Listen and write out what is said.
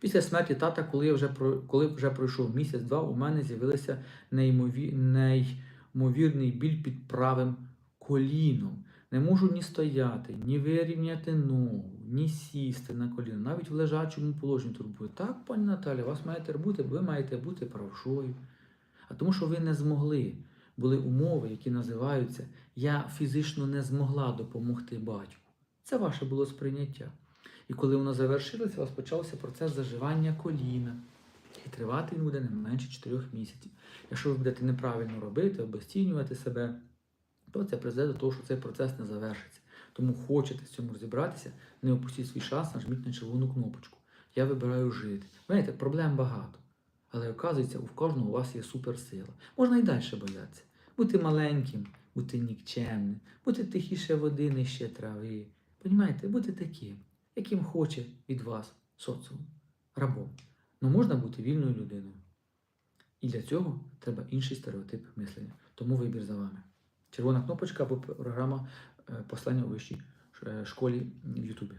Після смерті тата, коли я вже коли вже пройшов місяць-два, у мене з'явилися неймові... неймовірний біль під правим коліном. Не можу ні стояти, ні вирівняти ногу, ні сісти на коліно, навіть в лежачому положенні турбує. Так, пані Наталя, вас маєте бути, ви маєте бути правшою. А тому, що ви не змогли. Були умови, які називаються Я фізично не змогла допомогти батьку. Це ваше було сприйняття. І коли воно завершилося, у вас почався процес заживання коліна. І тривати він буде не менше 4 місяців. Якщо ви будете неправильно робити, обесцінювати себе, то це призведе до того, що цей процес не завершиться. Тому хочете в цьому розібратися, не опустіть свій шанс, нажміть на червону кнопочку. Я вибираю жити. Знаєте, проблем багато. Але оказується, у кожного у вас є суперсила. Можна і далі боятися. Бути маленьким, бути нікчемним, бути тихіше води, нижче трави. Понімаєте, бути таким, яким хоче від вас соціум, рабом. Ну можна бути вільною людиною. І для цього треба інший стереотип мислення. Тому вибір за вами. Червона кнопочка або програма е, послання у вищій е, школі в Ютубі.